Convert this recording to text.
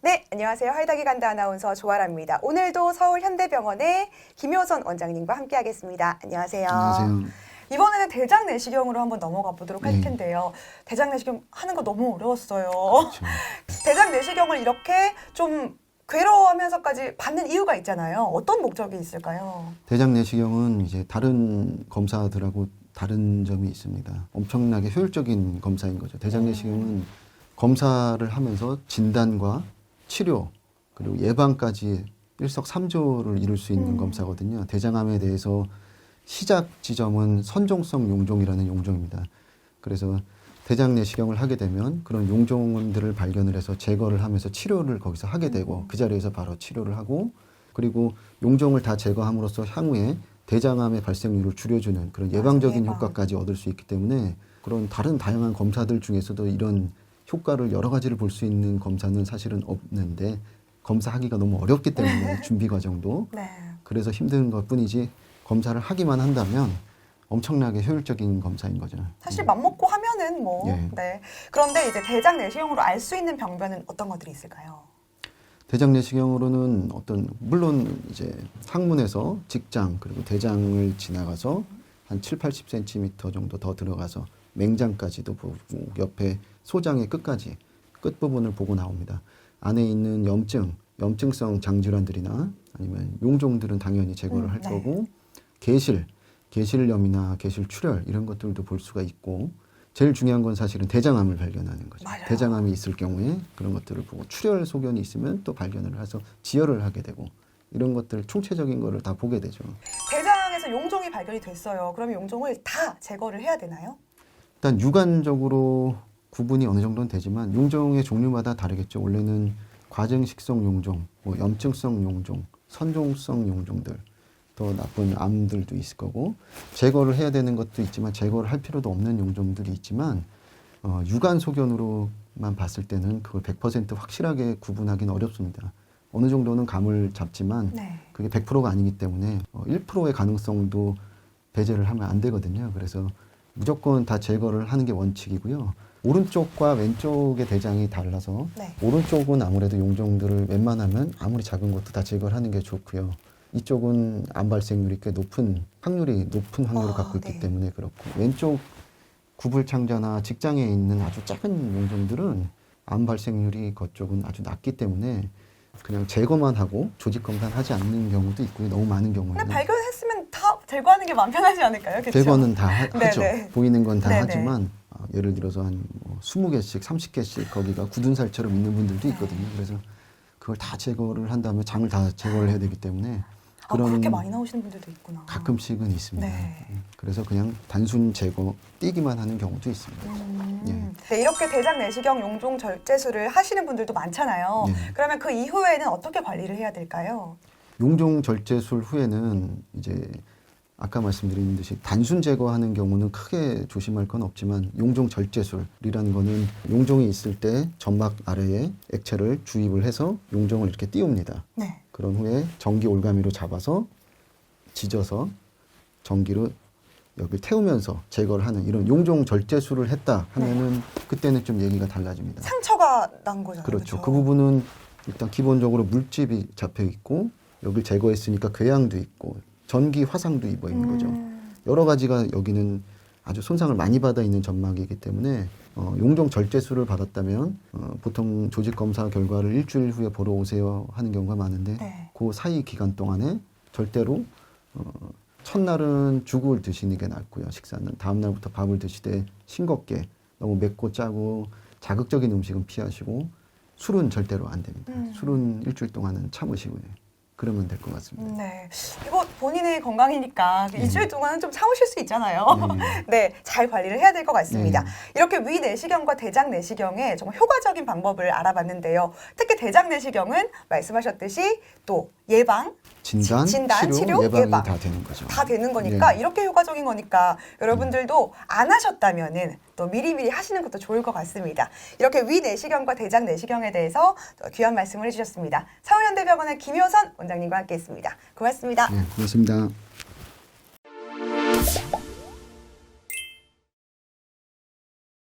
네, 안녕하세요. 활닥이 간다 아나운서 조아라입니다. 오늘도 서울현대병원의 김효선 원장님과 함께하겠습니다. 안녕하세요. 안녕하세요. 이번에는 대장 내시경으로 한번 넘어가 보도록 할 네. 텐데요. 대장 내시경 하는 거 너무 어려웠어요. 그렇죠. 대장 내시경을 이렇게 좀 괴로워하면서까지 받는 이유가 있잖아요. 어떤 목적이 있을까요? 대장 내시경은 이제 다른 검사들하고 다른 점이 있습니다. 엄청나게 효율적인 검사인 거죠. 대장 내시경은 검사를 하면서 진단과 치료 그리고 예방까지 일석삼조를 이룰 수 있는 음. 검사거든요. 대장암에 대해서 시작 지점은 선종성 용종이라는 용종입니다. 그래서 대장 내시경을 하게 되면 그런 용종들을 발견을 해서 제거를 하면서 치료를 거기서 하게 되고 그 자리에서 바로 치료를 하고 그리고 용종을 다 제거함으로써 향후에 대장암의 발생률을 줄여주는 그런 예방적인 예방. 효과까지 얻을 수 있기 때문에 그런 다른 다양한 검사들 중에서도 이런 효과를 여러 가지를 볼 수 있는 검사는 사실은 없는데 검사하기가 너무 어렵기 때문에 준비 과정도 네. 그래서 힘든 것 뿐이지 검사를 하기만 한다면 엄청나게 효율적인 검사인 거죠. 사실 맘 먹고 하면은 뭐. 예. 네. 그런데 이제 대장 내시경으로 알 수 있는 병변은 어떤 것들이 있을까요? 대장 내시경으로는 어떤 물론 이제 항문에서 직장 그리고 대장을 지나가서 한 7, 80cm 정도 더 들어가서 맹장까지도 보고 옆에 소장의 끝까지 끝 부분을 보고 나옵니다. 안에 있는 염증, 염증성 장질환들이나 아니면 용종들은 당연히 제거를 음, 할 네. 거고 계실, 계실염이나 계실출혈 이런 것들도 볼 수가 있고 제일 중요한 건 사실은 대장암을 발견하는 거죠. 맞아요. 대장암이 있을 경우에 그런 것들을 보고 출혈 소견이 있으면 또 발견을 해서 지혈을 하게 되고 이런 것들 총체적인 거를 다 보게 되죠. 대장에서 용종이 발견이 됐어요. 그러면 용종을 다 제거를 해야 되나요? 일단 육안적으로 구분이 어느 정도는 되지만 용종의 종류마다 다르겠죠. 원래는 과정식성 용종, 뭐 염증성 용종, 선종성 용종들, 더 나쁜 암들도 있을 거고 제거를 해야 되는 것도 있지만 제거를 할 필요도 없는 용종들이 있지만 어, 육안 소견으로만 봤을 때는 그걸 100% 확실하게 구분하기는 어렵습니다. 어느 정도는 감을 잡지만 네. 그게 100%가 아니기 때문에 어, 1%의 가능성도 배제를 하면 안 되거든요. 그래서 무조건 다 제거를 하는 게 원칙이고요. 오른쪽과 왼쪽의 대장이 달라서 네. 오른쪽은 아무래도 용종들을 웬만하면 아무리 작은 것도 다 제거를 하는 게 좋고요. 이쪽은 암 발생률이 꽤 높은 확률이 높은 확률을 아, 갖고 있기 네. 때문에 그렇고 왼쪽 구불창자나 직장에 있는 아주 작은 용종들은 암 발생률이 그쪽은 아주 낮기 때문에 그냥 제거만 하고 조직 검사하지 않는 경우도 있고요. 너무 많은 경우에는 면다 제거하는 게 마음 편하지 않을까요? 그쵸? 제거는 다 하, 네, 죠 네. 보이는 건다 네, 네. 하지만 어, 예를 들어서 한 뭐 20개씩, 30개씩 거기가 굳은 살처럼 있는 분들도 네. 있거든요. 그래서 그걸 다 제거를 한 다음에 장을 다 제거를 해야 되기 때문에 아, 그렇게 많이 나오시는 분들도 있구나. 가끔씩은 있습니다. 네. 음, 그래서 그냥 단순 제거 띄기만 하는 경우도 있습니다. 음. 네, 이렇게 대장 내시경 용종 절제술을 하시는 분들도 많잖아요. 네. 그러면 그 이후에는 어떻게 관리를 해야 될까요? 용종 절제술 후에는 이제 아까 말씀드린 듯이 단순 제거하는 경우는 크게 조심할 건 없지만 용종 절제술이라는 거는 용종이 있을 때 점막 아래에 액체를 주입을 해서 용종을 이렇게 띄웁니다. 네. 그런 후에 전기 올가미로 잡아서 지져서 전기로 여기 태우면서 제거를 하는 이런 용종 절제술을 했다 하면은 그때는 좀 얘기가 달라집니다. 상처가 난 거잖아요. 그렇죠. 그 부분은 일단 기본적으로 물집이 잡혀 있고 여기 제거했으니까 궤양도 있고 전기 화상도 입어 있는 거죠. 음. 여러 가지가 여기는 아주 손상을 많이 받아 있는 점막이기 때문에 어, 용종 절제술을 받았다면 어, 보통 조직 검사 결과를 일주일 후에 보러 오세요 하는 경우가 많은데 네. 그 사이 기간 동안에 절대로 어, 첫날은 죽을 드시는 게 낫고요. 식사는 다음 날부터 밥을 드시되 싱겁게 너무 맵고 짜고 자극적인 음식은 피하시고 술은 절대로 안 됩니다. 음. 술은 일주일 동안은 참으시고요. 그러면 될 것 같습니다. 네. 이거 본인의 건강이니까 네. 일주일 동안은 좀 참으실 수 있잖아요. 네. 네, 잘 관리를 해야 될 것 같습니다. 네. 이렇게 위 내시경과 대장 내시경의 정말 효과적인 방법을 알아봤는데요. 특히 대장 내시경은 말씀하셨듯이 또 예방 진단, 지- 진단, 치료, 치료, 예방이 예방. 다 되는 거죠. 다 되는 거니까 네. 이렇게 효과적인 거니까 여러분들도 안 하셨다면은 또 미리미리 하시는 것도 좋을 것 같습니다. 이렇게 위 내시경과 대장 내시경에 대해서 또 귀한 말씀을 해주셨습니다. 서울현대병원의 김효선 원장님과 함께했습니다. 고맙습니다. 네, 고맙습니다.